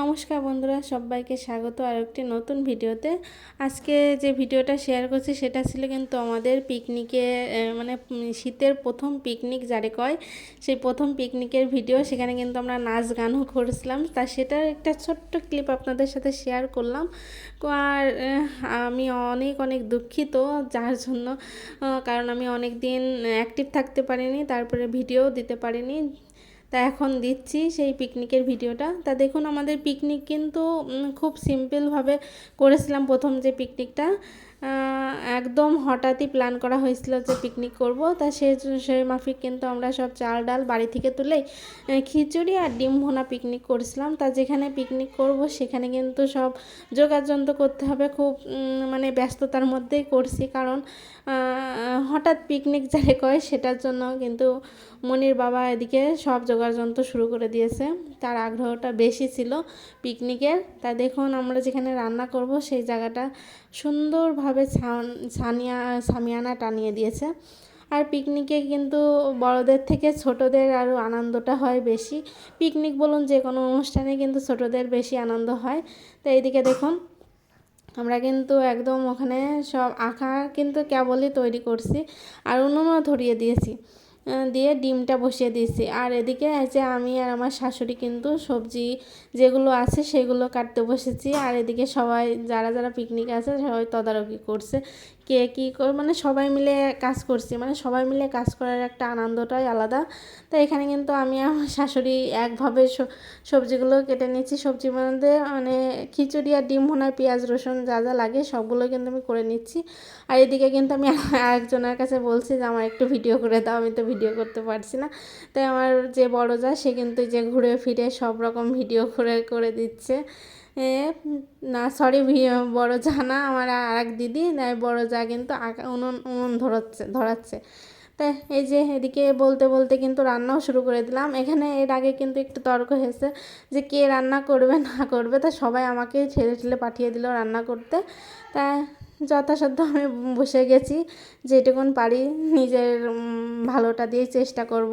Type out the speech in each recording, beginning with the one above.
নমস্কার বন্ধুরা, সবাইকে স্বাগত আর একটি নতুন ভিডিওতে। আজকে যে ভিডিওটা শেয়ার করছি সেটা ছিল কিন্তু আমাদের পিকনিকে মানে শীতের প্রথম পিকনিক যারে কয়, সেই প্রথম পিকনিকের ভিডিও, সেখানে কিন্তু আমরা নাচ গানও করেছিলাম। তা সেটার একটা ছোট্ট ক্লিপ আপনাদের সাথে শেয়ার করলাম। আর আমি অনেক অনেক দুঃখিত যার জন্য কারণ আমি অনেক দিন অ্যাক্টিভ থাকতে পারিনি, তারপরে ভিডিও দিতে পারিনি। তা এখন দিচ্ছি সেই পিকনিকের ভিডিওটা তা দেখুন, আমাদের পিকনিক কিন্তু খুব সিম্পলভাবে করেছিলাম প্রথম যে পিকনিকটা একদম হঠাৎই প্ল্যান করা হয়েছিল যে পিকনিক করব। তা সে সেই মাফিক কিন্তু আমরা সব চাল ডাল বাড়ি থেকে তুলেই খিচুড়ি আর ডিম ভোনা পিকনিক করেছিলাম। তা যেখানে পিকনিক করব সেখানে কিন্তু সব যোগাযন্ত্র করতে হবে খুব মানে ব্যস্ততার মধ্যেই করছি। কারণ হঠাৎ পিকনিক যারে কয় সেটার জন্য কিন্তু মনির বাবা এদিকে সব যোগাযন্ত্র শুরু করে দিয়েছে। তার আগ্রহটা বেশি ছিল পিকনিকের তা দেখুন আমরা যেখানে রান্না করব সেই জায়গাটা সুন্দরভাবে ছানিয়া, সামিয়ানা টানিয়ে দিয়েছে। আর পিকনিকে কিন্তু বড়দের থেকে ছোটদের আরও আনন্দটা হয় বেশি। পিকনিক বলুন যে কোনো অনুষ্ঠানে কিন্তু ছোটদের বেশি আনন্দ হয়। তো এইদিকে দেখুন, আমরা কিন্তু একদম ওখানে সব আঁকা কিন্তু কেবলই তৈরি করছি। আর উনুনও ধরিয়ে দিয়েছি। দিয়ে ডিমটা বসিয়ে দিয়েছি। আর এদিকে যে আমি আর আমার শাশুড়ি কিন্তু সবজি যেগুলো আছে সেগুলো কাটতে বসেছি। আর এদিকে সবাই, যারা যারা পিকনিক আছে সবাই তদারকি করছে। কে কী কর মানে সবাই মিলে কাজ করছি মানে সবাই মিলে কাজ করার একটা আনন্দটাই আলাদা। তো এখানে কিন্তু আমি আমার শাশুড়ি একভাবে সবজিগুলো কেটে নিচ্ছি, সবজির মধ্যে মানে খিচুড়ি আর ডিম ভোনায় পেঁয়াজ, রসুন যা যা লাগে সবগুলো কিন্তু আমি করে নিচ্ছি। আর এদিকে কিন্তু আমি আরেকজনের কাছে বলছি যে, আমার একটু ভিডিও করে দাও, আমি তো ভিডিও করতে পারছি না। তাই আমার যে বড় যা, সে কিন্তু যে ঘুরে ফিরে সব রকম ভিডিও করে করে দিচ্ছে। না সরি বড় যা না, আমার আর এক দিদি বড় যা কিন্তু উনুন উনুন ধরাচ্ছে ধরাচ্ছে। তাই এই যে এদিকে বলতে বলতে কিন্তু রান্নাও শুরু করে দিলাম। এখানে এর আগে কিন্তু একটু তর্ক হয়েছে যে কে রান্না করবে, না করবে। তা সবাই আমাকে ছেলে ঠেলে পাঠিয়ে দিল রান্না করতে। তা যথাসাধ্য আমি বসে গেছি, যেটুকুন পারি নিজের ভালোটা দিয়ে চেষ্টা করব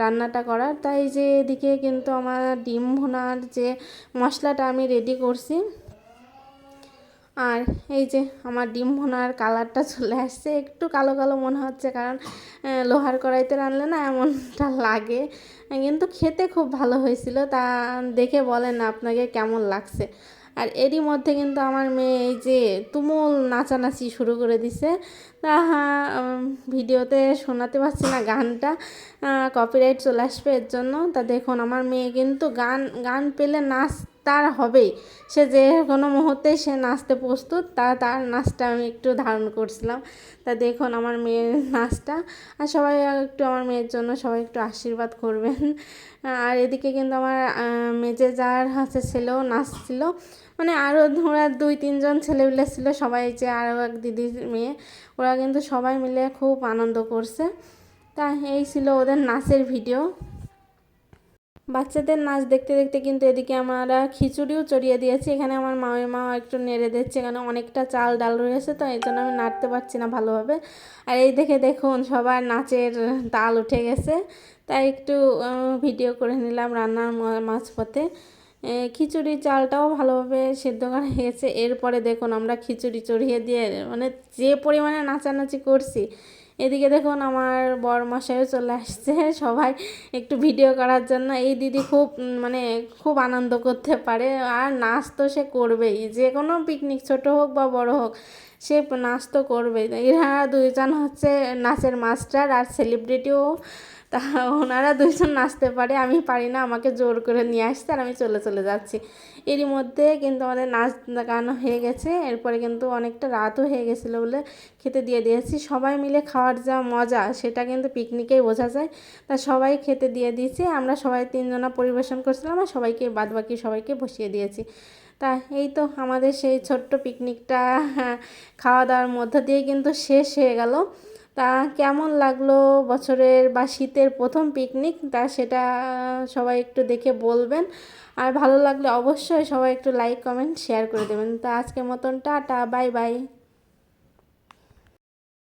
রান্নাটা করার। তাই যে এদিকে কিন্তু আমার ডিম ভোনার যে মশলাটা আমি রেডি করছি, আর এই যে আমার ডিম ভোনার কালারটা চলে আসছে। একটু কালো কালো মনে হচ্ছে কারণ লোহার কড়াইতে রানলে না এমনটা লাগে। কিন্তু খেতে খুব ভালো হয়েছিল। তা দেখে বলেন আপনাকে কেমন লাগছে। আর এরই মধ্যে কিন্তু আমার মেয়ে এই যে তুমুল নাচানাচি শুরু করে দিছে। তা ভিডিওতে শোনাতে পারছি না গানটা। কপিরাইট চলে আসবে এর জন্য। তা দেখুন, আমার মেয়ে কিন্তু গান গান পেলে নাচ তার হবেই। সে যে কোনো মুহূর্তে সে নাচতে প্রস্তুত, তা তার নাচটা আমি একটু ধারণ করছিলাম। তা দেখুন আমার মেয়ের নাচটা। আর সবাই একটু আমার মেয়ের জন্য সবাই একটু আশীর্বাদ করবেন। আর এদিকে কিন্তু আমার মেজে যার হাতে ছেলেও নাচছিল। মানে আরও ওরা দুই, তিনজন ছেলেপিলে ছিল, সবাই যে আরও এক দিদির মেয়ে। ওরা কিন্তু সবাই মিলে খুব আনন্দ করছে। তা এই ছিল ওদের নাচের ভিডিও। বাচ্চাদের নাচ দেখতে দেখতে কিন্তু এদিকে আমরা খিচুড়িও চড়িয়ে দিয়েছি। এখানে আমার মায়ের মা একটু নেড়ে দিচ্ছে, এখানে অনেকটা চাল ডাল রয়েছে তো এই জন্য আমি নাড়তে পারছি না ভালোভাবে। আর এই দেখে দেখুন সবার নাচের তাল উঠে গেছে। তাই একটু ভিডিও করে নিলাম রান্নার মাঝপথে। খিচুড়ি চালটাও ভালোভাবে সেদ্ধ করা গেছে এরপরে দেখুন আমরা খিচুড়ি চড়িয়ে দিয়ে মানে যে পরিমাণে নাচানাচি করছি এদিকে দেখুন আমার বর মশাইও চলে আসছে সবাই একটু ভিডিও করার জন্য। এই দিদি খুব মানে খুব আনন্দ করতে পারে। আর নাচ তো সে করবেই। যে কোনো পিকনিক ছোট হোক বা বড় হোক, সে নাচ তো করবেই। এরা দুইজন হচ্ছে নাচের মাস্টার আর সেলিব্রিটিও তা ওনারা দুইজন নাচতে পারে, আমি পারি না, আমাকে জোর করে নিয়ে আসতে আর আমি চলে চলে যাচ্ছি। এরই মধ্যে কিন্তু আমাদের নাচ গান হয়ে গেছে, এরপরে কিন্তু অনেকটা রাতও হয়ে গেছিল বলে খেতে দিয়ে দিয়েছি। সবাই মিলে খাওয়ার যা মজা, সেটা কিন্তু পিকনিকেই বোঝা যায়। তা সবাই খেতে দিয়ে দিয়েছি, আমরা সবাই তিনজনা পরিবেশন করছিলাম আর সবাইকে বাদ বাকি সবাইকে বসিয়ে দিয়েছি। তা এই তো আমাদের সেই ছোট্ট পিকনিকটা খাওয়া দাওয়ার মধ্য দিয়ে কিন্তু শেষ হয়ে গেল। তা কেমন লাগল বছরের বা শীতের প্রথম পিকনিক তা সেটা সবাই একটু দেখে বলবেন। আর ভালো লাগলে অবশ্যই সবাই একটু লাইক কমেন্ট শেয়ার করে দেবেন। তা আজকের মতন, টাটা বাই বাই